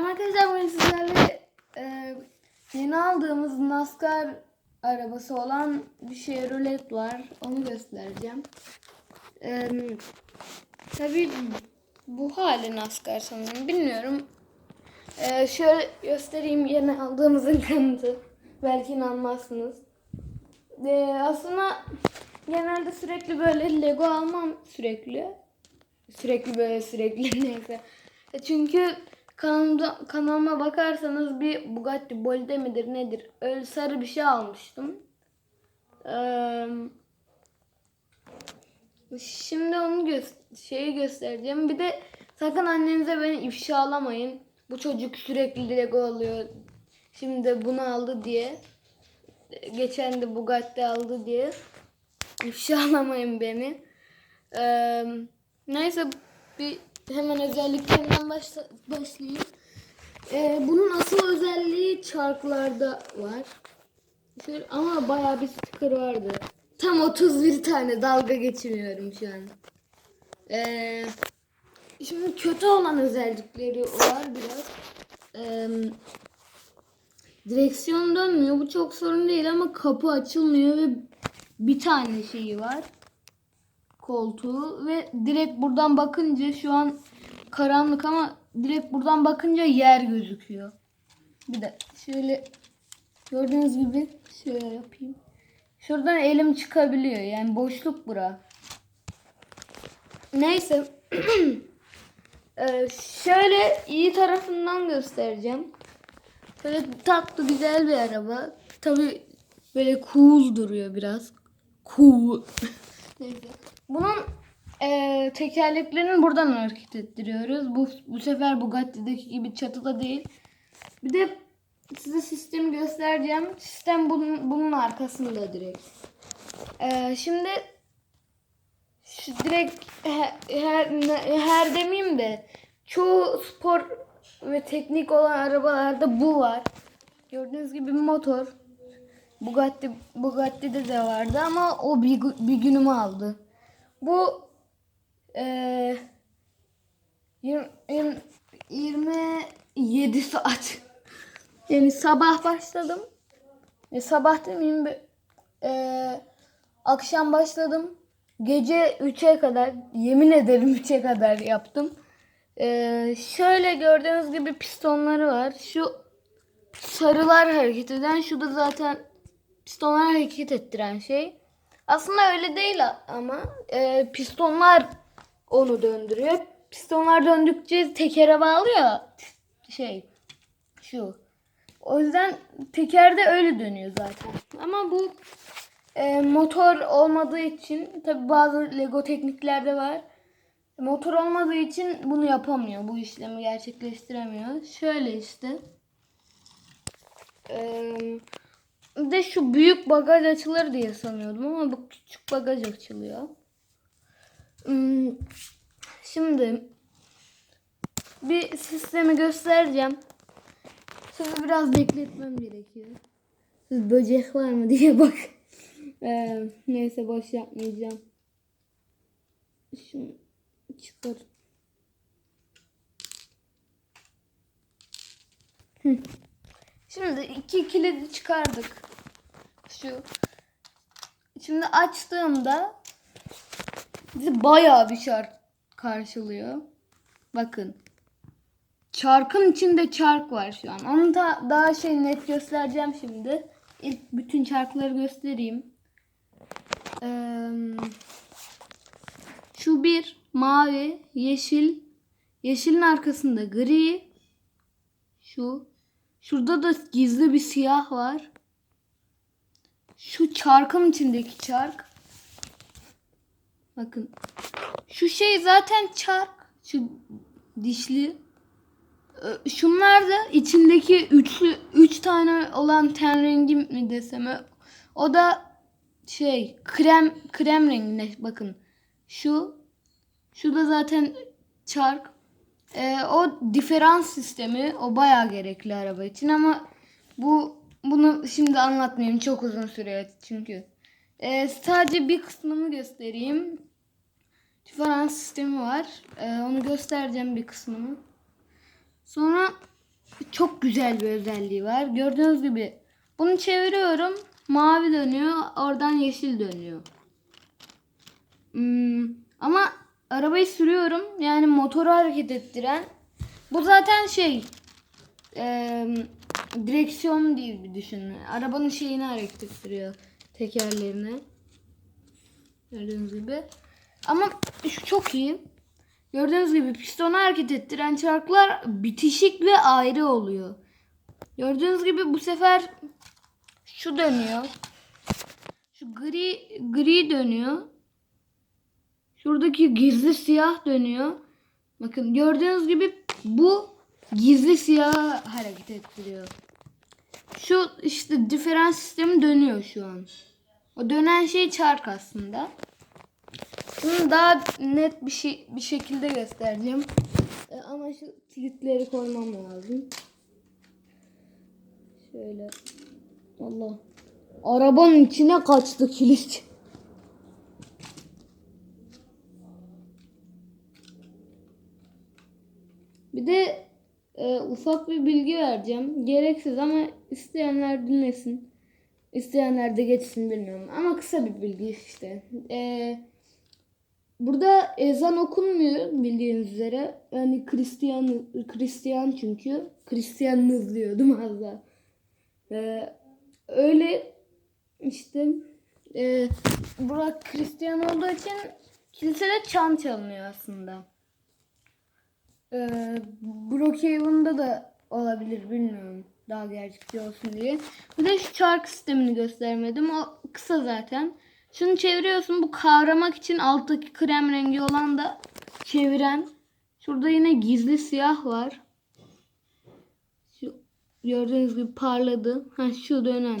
Selam arkadaşlar bugün sizlerle e, yeni aldığımız NASCAR arabası olan bir Chevrolet var. Onu göstereceğim. E, tabii bu hali NASCAR sanırım. Bilmiyorum. E, şöyle göstereyim yeni aldığımızın kanıtı. Belki inanmazsınız. E, aslında genelde sürekli böyle Lego almam sürekli. Sürekli böyle sürekli neyse. E, Çünkü kanalımda, kanalıma bakarsanız bir Bugatti Bolide midir nedir? Öyle sarı bir şey almıştım. Ee, şimdi onu gö- şeyi göstereceğim. Bir de sakın annenize beni ifşalamayın. Bu çocuk sürekli Lego alıyor. Şimdi bunu aldı diye. Geçen de Bugatti aldı diye. İfşalamayın beni. Ee, neyse bir hemen özelliklerinden başla, başlayayım. Ee, bunun asıl özelliği çarklarda var. Şöyle, ama bayağı bir sticker vardı. Tam 31 tane dalga geçiriyorum şu an. Ee, şimdi kötü olan özellikleri var biraz. Ee, direksiyon dönmüyor. Bu çok sorun değil ama kapı açılmıyor ve bir tane şeyi var koltuğu ve direkt buradan bakınca şu an karanlık ama direkt buradan bakınca yer gözüküyor. Bir de şöyle gördüğünüz gibi şöyle yapayım. Şuradan elim çıkabiliyor yani boşluk bura. Neyse. Ee, şöyle iyi tarafından göstereceğim. Böyle tatlı güzel bir araba. Tabi böyle cool duruyor biraz. Cool. Neyse. Bunun e, tekerleklerini buradan hareket ettiriyoruz. Bu, bu sefer Bugatti'deki gibi çatıda değil. Bir de size sistemi göstereceğim. Sistem bunun, bunun arkasında direkt. E, şimdi şu direkt her, her, her demeyeyim de çoğu spor ve teknik olan arabalarda bu var. Gördüğünüz gibi motor. Bugatti Bugatti'de de vardı ama o bir, bir günümü aldı. Bu eee 20, 27 saat. Yani sabah başladım. E, sabah demeyeyim eee, akşam başladım. Gece 3'e kadar yemin ederim 3'e kadar yaptım. Eee, şöyle gördüğünüz gibi pistonları var. Şu sarılar hareket eden şu da zaten pistonlar hareket ettiren şey. Aslında öyle değil ama e, pistonlar onu döndürüyor. Pistonlar döndükçe tekere bağlıyor şey şu. O yüzden teker de öyle dönüyor zaten. Ama bu e, motor olmadığı için tabi bazı Lego tekniklerde var. Motor olmadığı için bunu yapamıyor. Bu işlemi gerçekleştiremiyor. Şöyle işte. Eee bir de şu büyük bagaj açılır diye sanıyordum ama bu küçük bagaj açılıyor. Hmm, Şimdi bir sistemi göstereceğim. Sizi biraz bekletmem gerekiyor. Siz böcek var mı diye bak. Ee, neyse boş yapmayacağım. Şunu çıkar. Hı. Şimdi iki kilidi çıkardık. Şu. Şimdi açtığımda bizi bayağı bir çark karşılıyor. Bakın. Çarkın içinde çark var şu an. Onu da daha şey net göstereceğim şimdi. İlk bütün çarkları göstereyim. Ee, şu bir mavi, yeşil, yeşilin arkasında gri, şu Şurada da gizli bir siyah var. Şu çarkın içindeki çark. Bakın. Şu şey zaten çark. Şu dişli. Ee, Şunlar da içindeki üçlü üç tane olan ten rengi mi desem. O da şey krem krem rengine bakın. Şu şu da zaten çark. Ee, o diferans sistemi o bayağı gerekli araba için ama bu bunu şimdi anlatmayayım çok uzun sürüyor çünkü. Ee, sadece bir kısmını göstereyim. Diferans sistemi var. Ee, onu göstereceğim bir kısmını. Sonra çok güzel bir özelliği var. Gördüğünüz gibi bunu çeviriyorum. Mavi dönüyor. Oradan yeşil dönüyor. Hmm, arabayı sürüyorum. Yani motoru hareket ettiren. Bu zaten şey e, direksiyon bir düşünün. Arabanın şeyini hareket ettiriyor. Tekerlerini. Gördüğünüz gibi. Ama şu çok iyi. Gördüğünüz gibi pistonu hareket ettiren çarklar bitişik ve ayrı oluyor. Gördüğünüz gibi bu sefer şu dönüyor. Şu gri gri dönüyor. Şuradaki gizli siyah dönüyor. Bakın gördüğünüz gibi bu gizli siyah hareket ettiriyor. Şu işte diferans sistemi dönüyor şu an. O dönen şey çark aslında. Bunu daha net bir şey bir şekilde göstereceğim. E, ama şu kilitleri koymam lazım. Şöyle. Allah. Arabanın içine kaçtı kilit. Bir de e, ufak bir bilgi vereceğim. Gereksiz ama isteyenler dinlesin. İsteyenler de geçsin bilmiyorum. Ama kısa bir bilgi işte. Eee Burada ezan okunmuyor bildiğiniz üzere. Yani Hristiyan Hristiyan çünkü. Hristiyanız diyordum az daha. Ee, öyle işte e, Burak Hristiyan olduğu için kilisede çan çalınıyor aslında. Ee, Brookhaven'da da olabilir bilmiyorum. Daha gerçekçi olsun diye. Bir de şu çark sistemini göstermedim. O kısa zaten. Şunu çeviriyorsun. Bu kavramak için alttaki krem rengi olan da çeviren. Şurada yine gizli siyah var. Şu gördüğünüz gibi parladı. Ha şu dönen.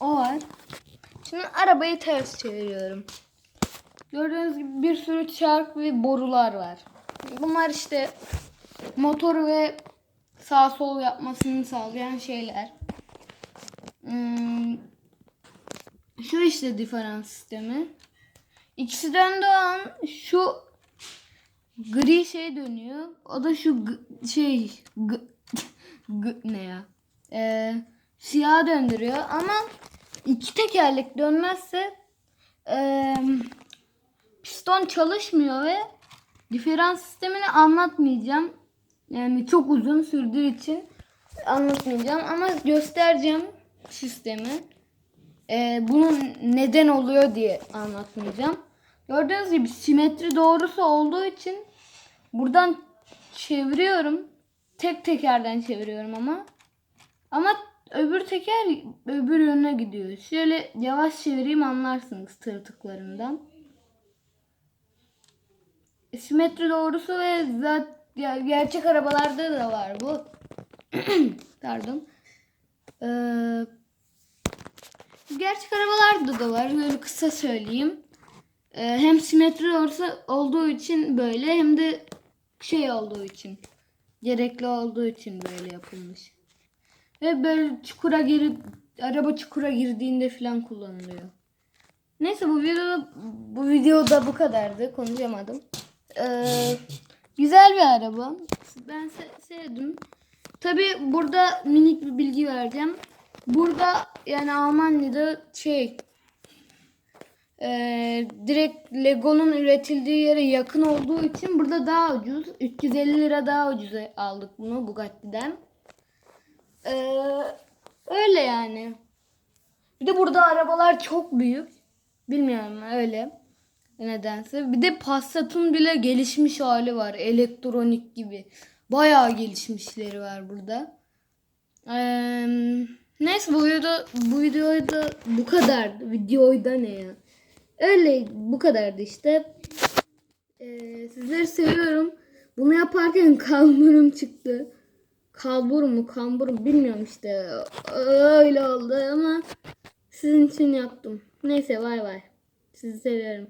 O var. Şimdi arabayı ters çeviriyorum. Gördüğünüz gibi bir sürü çark ve borular var. Bunlar işte motoru ve sağ sol yapmasını sağlayan şeyler. Hmm, şu işte diferans sistemi. İkisi döndüğü an şu gri şey dönüyor. O da şu şey ne ya? Ee, siyah döndürüyor ama iki tekerlek dönmezse ee, piston çalışmıyor ve diferans sistemini anlatmayacağım. Yani çok uzun sürdüğü için anlatmayacağım ama göstereceğim sistemi. Ee, bunun neden oluyor diye anlatmayacağım. Gördüğünüz gibi simetri doğrusu olduğu için buradan çeviriyorum. Tek tekerden çeviriyorum ama. Ama öbür teker öbür yöne gidiyor. Şöyle yavaş çevireyim anlarsınız tırtıklarından. Simetri doğrusu ve zat, ya, gerçek arabalarda da var bu. Pardon. Ee, gerçek arabalarda da var. Böyle kısa söyleyeyim. Ee, hem simetri doğrusu olduğu için böyle hem de şey olduğu için gerekli olduğu için böyle yapılmış. Ve böyle çukura girip araba çukura girdiğinde falan kullanılıyor. Neyse bu videoda bu videoda bu kadardı. Konuşamadım. Ee, güzel bir araba. Ben se- sevdim. Tabi burada minik bir bilgi vereceğim. Burada yani Almanya'da şey e, direkt Lego'nun üretildiği yere yakın olduğu için burada daha ucuz. 350 lira daha ucuza aldık bunu Bugatti'den. Ee, öyle yani. Bir de burada arabalar çok büyük. Bilmiyorum öyle. Nedense. Bir de Passat'ın bile gelişmiş hali var. Elektronik gibi. Bayağı gelişmişleri var burada. Ee, neyse bu videoda bu videoyu da bu kadardı. Videoyu da ne ya? Öyle bu kadardı işte. Ee, sizleri seviyorum. Bunu yaparken kalburum çıktı. Kalbur mu kambur bilmiyorum işte. Öyle oldu ama sizin için yaptım. Neyse bay bay. Sizi seviyorum.